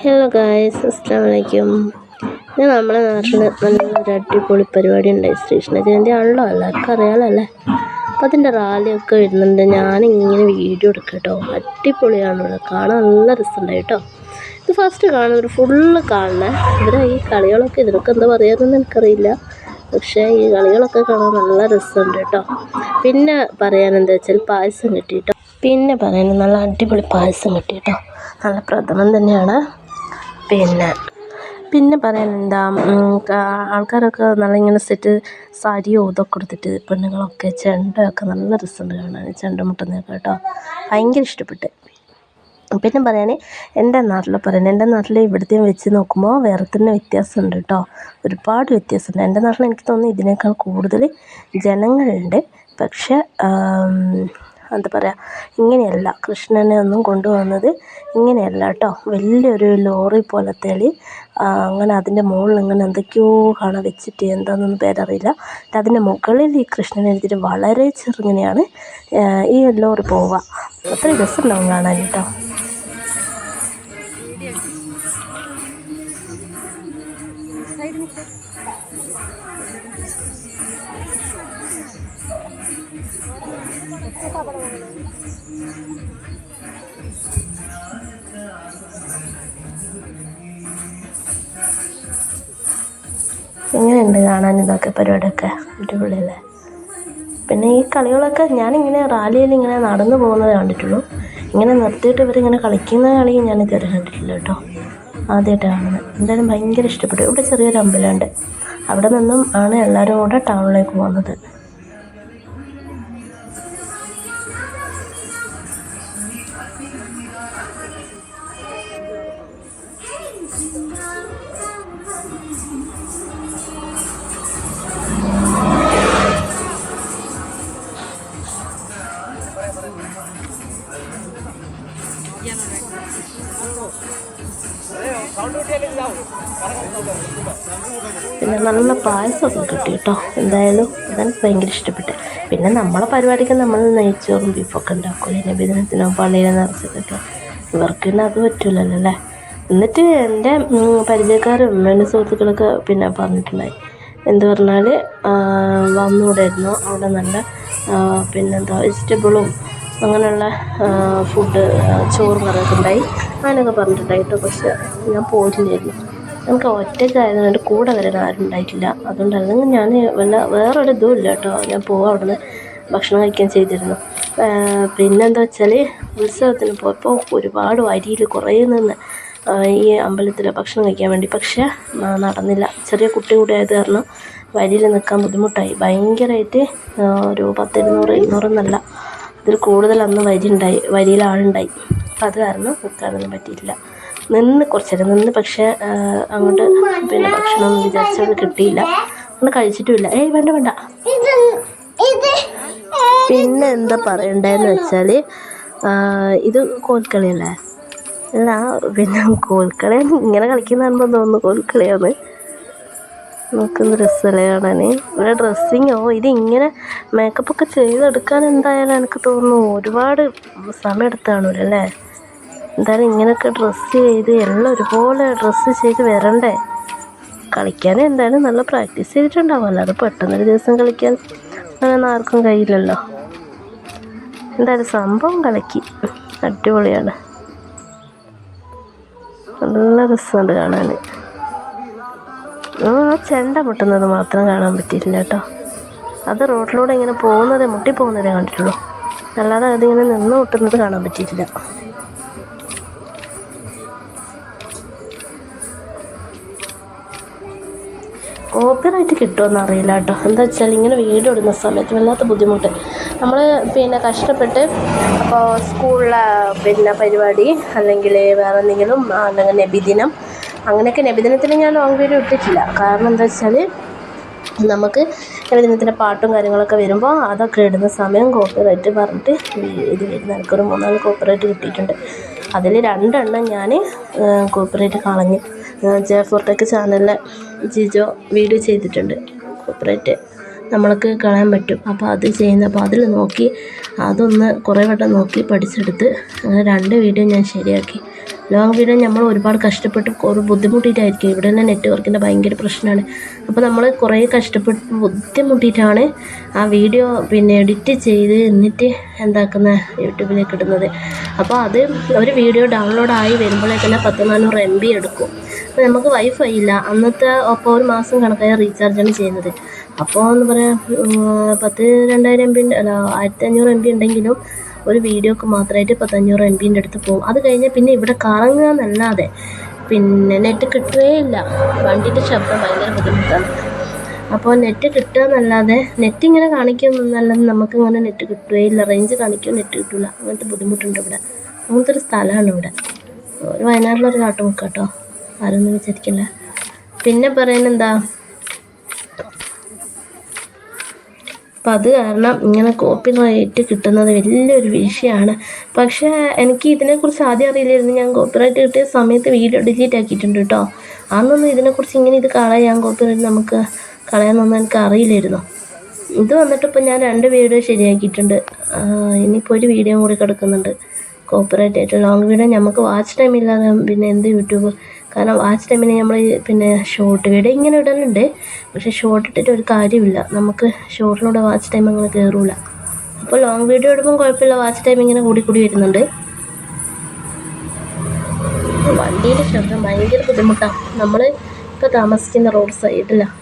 Hello guys അസ്സാമലൈക്കും ഇത് നമ്മുടെ നാട്ടിൽ നല്ലൊരു അടിപൊളി പരിപാടി ഉണ്ടായി ശ്രീകൃഷ്ണ ജയന്തി ആണല്ലോ. എല്ലാവർക്കും അറിയാമല്ലോ അല്ലേ? അപ്പം അതിന്റെ റാലിയൊക്കെ വരുന്നുണ്ട്. ഞാനിങ്ങനെ വീഡിയോ എടുക്കട്ടോ അടിപൊളിയാണ് ഇവിടെ കാണാൻ നല്ല രസമുണ്ടായി കേട്ടോ. ഇത് ഫസ്റ്റ് കാണുന്നവർ ഫുള്ള് കാണണേ. ഇവരെ ഈ കളികളൊക്കെ ഇതിനൊക്കെ എന്താ പറയാമെന്ന് എനിക്കറിയില്ല. പക്ഷേ ഈ കളികളൊക്കെ കാണാൻ നല്ല രസമുണ്ട് കേട്ടോ. പിന്നെ പറയാനെന്താ വെച്ചാൽ പായസം കിട്ടി കേട്ടോ പിന്നെ പറയാൻ നല്ല അടിപൊളി പായസം കിട്ടി കേട്ടോ നല്ല പ്രഥമൻ തന്നെയാണ്. പിന്നെ പിന്നെ പറയാൻ എന്താ ആൾക്കാരൊക്കെ നല്ല ഇങ്ങനെ സെറ്റ് സാരിയോ ഇതൊക്കെ കൊടുത്തിട്ട് പെണ്ണുങ്ങളൊക്കെ ചെണ്ടയൊക്കെ നല്ല രസമുണ്ട് കാണാൻ ചെണ്ട മുട്ടുന്നതൊക്കെ കേട്ടോ. ഭയങ്കര ഇഷ്ടപ്പെട്ട്. പിന്നെ പറയാൻ എന്റെ നാട്ടിൽ പറയാൻ എന്റെ നാട്ടിൽ ഇവിടുത്തെയും വെച്ച് നോക്കുമ്പോൾ വേറെ തന്നെ വ്യത്യാസമുണ്ട് കേട്ടോ. ഒരുപാട് വ്യത്യാസമുണ്ട്. എന്റെ നാട്ടിൽ എനിക്ക് തോന്നുന്നു ഇതിനേക്കാൾ കൂടുതൽ ജനങ്ങളുണ്ട്. പക്ഷേ എന്താ പറയുക ഇങ്ങനെയല്ല കൃഷ്ണനെ ഒന്നും കൊണ്ടുവന്നത് ഇങ്ങനെയല്ല കേട്ടോ. വലിയൊരു ലോറി പോലത്തേൽ അങ്ങനെ അതിന്റെ മുകളിൽ ഇങ്ങനെ എന്തൊക്കെയോ കാണാൻ വെച്ചിട്ട് എന്താണെന്നൊന്നും പേരറിയില്ല. അതിന്റെ മുകളിൽ ഈ കൃഷ്ണനെ എടുത്തിട്ട് വളരെ ചെറുങ്ങനെയാണ് ഈ ലോറി പോവുക. അത്ര രസമുണ്ടാവും കാണാൻ കേട്ടോ. എങ്ങനെയുണ്ട് കാണാൻ ഇതൊക്കെ പരിപാടിയൊക്കെ. അടിപൊളിയല്ലേ? പിന്നെ ഈ കളികളൊക്കെ ഞാനിങ്ങനെ റാലിയിൽ ഇങ്ങനെ നടന്നു പോകുന്നത് കണ്ടിട്ടുള്ളൂ. ഇങ്ങനെ നിർത്തിയിട്ട് ഇവരിങ്ങനെ കളിക്കുന്ന കളി ഞാൻ ഇതുവരെ കണ്ടിട്ടില്ല കേട്ടോ. ആദ്യമായിട്ട് കാണുന്നത്. എന്തായാലും ഭയങ്കര ഇഷ്ടപ്പെട്ടു. ഇവിടെ ചെറിയൊരു അമ്പലമുണ്ട്. അവിടെ നിന്നും ആണ് എല്ലാവരും കൂടെ ടൗണിലേക്ക് പോകുന്നത്. പിന്നെ നല്ല പായസമൊക്കെ കിട്ടി കേട്ടോ. എന്തായാലും അതാണ് ഭയങ്കര ഇഷ്ടപ്പെട്ടു പിന്നെ നമ്മളെ പരിപാടിക്ക് നമ്മൾ നെയ്ച്ചോറും ബീഫൊക്കെ ഉണ്ടാക്കുമല്ലോ നബിദിനത്തിനോ പള്ളിയിലെ നിറച്ചിട്ടൊക്കെ. ഇവർക്ക് പിന്നെ അത് പറ്റൂലല്ലോ അല്ലേ? എന്നിട്ട് എന്റെ പരിചയക്കാരും എന്റെ സുഹൃത്തുക്കളൊക്കെ പിന്നെ പറഞ്ഞിട്ടുണ്ടായി. എന്ത് പറഞ്ഞാൽ വന്നുകൂടായിരുന്നു അവിടെ നല്ല പിന്നെന്താ വെജിറ്റബിളും അങ്ങനെയുള്ള ഫുഡ് ചോറും കറിയൊക്കെ ഉണ്ടായി. അങ്ങനെയൊക്കെ പറഞ്ഞിട്ടുണ്ടായി കേട്ടോ പക്ഷേ ഞാൻ പോയിട്ടില്ലായിരുന്നു നമുക്ക് ഒറ്റയ്ക്കായതുകൊണ്ട് കൂടെ വരാൻ ആരും ഉണ്ടായിട്ടില്ല. അതുകൊണ്ട് ഞാൻ വല്ല വേറൊരു ഇതും ഇല്ല കേട്ടോ. ഞാൻ പോവാം അവിടെ നിന്ന് ഭക്ഷണം കഴിക്കാൻ ചെയ്തിരുന്നു. പിന്നെന്താ വെച്ചാൽ ഉത്സവത്തിന് പോയപ്പോൾ ഒരുപാട് വരിയിൽ കുറേ നിന്ന് ഈ അമ്പലത്തിൽ ഭക്ഷണം കഴിക്കാൻ വേണ്ടി. പക്ഷേ നടന്നില്ല. ചെറിയ കുട്ടി കൂടി ആയത് കാരണം വരിയിൽ നിൽക്കാൻ ബുദ്ധിമുട്ടായി. ഭയങ്കരമായിട്ട് ഒരു പത്തിരുന്നൂറ് ഇരുന്നൂറെന്നല്ല. ഇതിൽ കൂടുതൽ അന്ന് വരി ഉണ്ടായി വരിയിൽ ആളുണ്ടായി. അപ്പം അത് കാരണം നിൽക്കാനൊന്നും പറ്റിയിട്ടില്ല. നിന്ന് കുറച്ച് നേരം നിന്ന് പക്ഷേ അങ്ങോട്ട് പിന്നെ ഭക്ഷണമൊന്നും വിചാരിച്ചത് കിട്ടിയില്ല. ഒന്ന് കഴിച്ചിട്ടുമില്ല. ഏയ് വേണ്ട വേണ്ട. പിന്നെ എന്താ പറയണ്ടതെന്ന് വെച്ചാൽ ഇത് കോൽക്കളിയല്ലേ? അല്ല പിന്നെ കോൽക്കളി ഇങ്ങനെ കളിക്കുന്ന കാണുമ്പോൾ തോന്നുന്നു കോൽക്കളിയാണ് നോക്കുന്ന രസമല്ലേ കാണാൻ ഇവിടെ ഡ്രസ്സിങ്ങോ ഇതിങ്ങനെ മേക്കപ്പൊക്കെ ചെയ്തെടുക്കാൻ എന്തായാലും എനിക്ക് തോന്നുന്നു ഒരുപാട് സമയം എടുത്ത് കാണൂലല്ലേ എന്തായാലും ഇങ്ങനെയൊക്കെ ഡ്രസ്സ് ചെയ്ത് എല്ലാം ഒരുപോലെ ഡ്രസ്സ് ചെയ്ത് വരണ്ടേ? കളിക്കാൻ എന്തായാലും നല്ല പ്രാക്ടീസ് ചെയ്തിട്ടുണ്ടാവും. അല്ലാതെ പെട്ടെന്നൊരു ദിവസം കളിക്കാൻ അങ്ങനെ ആർക്കും കഴിയില്ലല്ലോ. എന്തായാലും സംഭവം കളിക്ക്. അടിപൊളിയാണ്. നല്ല രസമുണ്ട് കാണാൻ ആ ചെണ്ട മുട്ടുന്നത് മാത്രം കാണാൻ പറ്റിയിട്ടില്ല കേട്ടോ. അത് റോഡിലൂടെ ഇങ്ങനെ പോകുന്നതേ മുട്ടി പോകുന്നതേ കണ്ടിട്ടുള്ളൂ. അല്ലാതെ അതിങ്ങനെ നിന്ന് മുട്ടുന്നത് കാണാൻ പറ്റിയിട്ടില്ല. കോപ്പിറൈറ്റ് കിട്ടുമെന്ന് അറിയില്ല കേട്ടോ. എന്താ വെച്ചാൽ ഇങ്ങനെ വീട് ഇടുന്ന സമയത്ത് വല്ലാത്ത ബുദ്ധിമുട്ട്. നമ്മൾ പിന്നെ കഷ്ടപ്പെട്ട് അപ്പോൾ സ്കൂളിലെ പിന്നെ പരിപാടി അല്ലെങ്കിൽ വേറെ എന്തെങ്കിലും അല്ലെങ്കിൽ നബിദിനം അങ്ങനെയൊക്കെ നബിദിനത്തിന് ഞാൻ ലോങ് വീഡിയോ ഇട്ടിട്ടില്ല. കാരണം എന്താ വെച്ചാൽ നമുക്ക് നബിദിനത്തിന്റെ പാട്ടും കാര്യങ്ങളൊക്കെ വരുമ്പോൾ അതൊക്കെ ഇടുന്ന സമയം കോപ്പിറൈറ്റ് പറഞ്ഞിട്ട് ഇത് വരുന്ന എനിക്കൊരു മൂന്നാൽ കോപ്പിറൈറ്റ് കിട്ടിയിട്ടുണ്ട്. അതിൽ രണ്ടെണ്ണം ഞാൻ കോപ്പിറൈറ്റ് കളഞ്ഞു ജെ ഫോർടെക് ചാനലിലെ ജിജോ വീഡിയോ ചെയ്തിട്ടുണ്ട്. കോപ്പറേറ്റ് നമ്മൾക്ക് കളയാൻ പറ്റും. അപ്പോൾ അത് ചെയ്യുന്ന അപ്പോൾ അതിൽ നോക്കി അതൊന്ന് കുറേ വട്ടം നോക്കി പഠിച്ചെടുത്ത് അങ്ങനെ രണ്ട് വീഡിയോ ഞാൻ ശരിയാക്കി. ലോങ് വീഡിയോ നമ്മൾ ഒരുപാട് കഷ്ടപ്പെട്ട് കുറേ ബുദ്ധിമുട്ടിയിട്ടായിരിക്കും. ഇവിടെ തന്നെ നെറ്റ്വർക്കിന്റെ ഭയങ്കര പ്രശ്നമാണ്. അപ്പോൾ നമ്മൾ കുറേ കഷ്ടപ്പെട്ട് ബുദ്ധിമുട്ടിയിട്ടാണ് ആ വീഡിയോ പിന്നെ എഡിറ്റ് ചെയ്ത് എന്നിട്ട് എന്താക്കുന്ന യൂട്യൂബിലേക്ക് ഇടുന്നത്. അപ്പോൾ അത് ഒരു വീഡിയോ ഡൗൺലോഡ് ആയി വരുമ്പോഴേക്കന്നെ പത്ത് നാനൂറ് എം ബി എടുക്കും. അപ്പോൾ നമുക്ക് വൈഫൈ ഇല്ല. അന്നത്തെ അപ്പോൾ ഒരു മാസം കണക്കായ റീചാർജാണ് ചെയ്യുന്നത്. അപ്പോൾ എന്ന് പറയാം പത്ത് രണ്ടായിരം എം ബി അല്ല ആയിരത്തി അഞ്ഞൂറ് എം ബി ഉണ്ടെങ്കിലും ഒരു വീഡിയോക്ക് മാത്രമായിട്ട് പത്തഞ്ഞൂറ് എം ബിന്റെ അടുത്ത് പോകും അത് കഴിഞ്ഞാൽ പിന്നെ ഇവിടെ കറങ്ങുക എന്നല്ലാതെ പിന്നെ നെറ്റ് കിട്ടുകയേ ഇല്ല വണ്ടിന്റെ ശബ്ദം ഭയങ്കര ബുദ്ധിമുട്ടാണ് അപ്പോൾ നെറ്റ് കിട്ടുക എന്നല്ലാതെ നെറ്റ് ഇങ്ങനെ കാണിക്കും എന്നല്ലാതെ നമുക്ക് ഇങ്ങനെ നെറ്റ് കിട്ടുകയില്ല. റേഞ്ച് കാണിക്കും നെറ്റ് കിട്ടില്ല അങ്ങനത്തെ ബുദ്ധിമുട്ടുണ്ട് ഇവിടെ. അങ്ങനത്തെ ഒരു സ്ഥലമാണ് ഇവിടെ. ഒരു വയനാട്ടിലൊരു കാട്ടുമുക്കാട്ടോ. ആരൊന്നും വിചാരിക്കില്ല. പിന്നെ പറയുന്നത് എന്താ അപ്പം അത് കാരണം ഇങ്ങനെ കോപ്പി റൈറ്റ് കിട്ടുന്നത് വലിയൊരു വിഷയമാണ് പക്ഷേ എനിക്ക് ഇതിനെക്കുറിച്ച് ആദ്യം അറിയില്ലായിരുന്നു. ഞാൻ കോപ്പി റൈറ്റ് കിട്ടിയ സമയത്ത് വീഡിയോ ഡിലീറ്റ് ആക്കിയിട്ടുണ്ട് കേട്ടോ അന്നൊന്നും ഇതിനെക്കുറിച്ച് ഇങ്ങനെ ഇത് കളയാൻ കോപ്പി റൈറ്റ് നമുക്ക് കളയാമെന്നൊന്നും എനിക്ക് അറിയില്ലായിരുന്നു. ഇത് വന്നിട്ട് ഇപ്പം ഞാൻ രണ്ട് വീഡിയോ ശരിയാക്കിയിട്ടുണ്ട്. ഇനിയിപ്പോൾ ഒരു വീഡിയോ കൂടി കിടക്കുന്നുണ്ട്. കോപ്പറേറ്റ് ആയിട്ട് ലോങ് വീഡിയോ നമുക്ക് വാച്ച് ടൈം ഇല്ലാതെ പിന്നെ എന്ത് യൂട്യൂബ് കാരണം ആ ടൈമിന് നമ്മൾ പിന്നെ ഷോർട്ട് വീഡിയോ ഇങ്ങനെ ഇടലുണ്ട്. പക്ഷേ ഷോർട്ട് ഇട്ടിട്ട് ഒരു കാര്യമില്ല. നമുക്ക് ഷോർട്ടിലൂടെ വാച്ച് ടൈം അങ്ങനെ കയറൂല അപ്പോൾ ലോങ് വീഡിയോ ഇടുമ്പോൾ കുഴപ്പമില്ല. വാച്ച് ടൈം ഇങ്ങനെ കൂടി കൂടി വരുന്നുണ്ട്. വണ്ടിയുടെ ശബ്ദം ഭയങ്കര ബുദ്ധിമുട്ടാണ് നമ്മൾ ഇപ്പോൾ താമസിക്കുന്ന റോഡ് സൈഡിലാണ്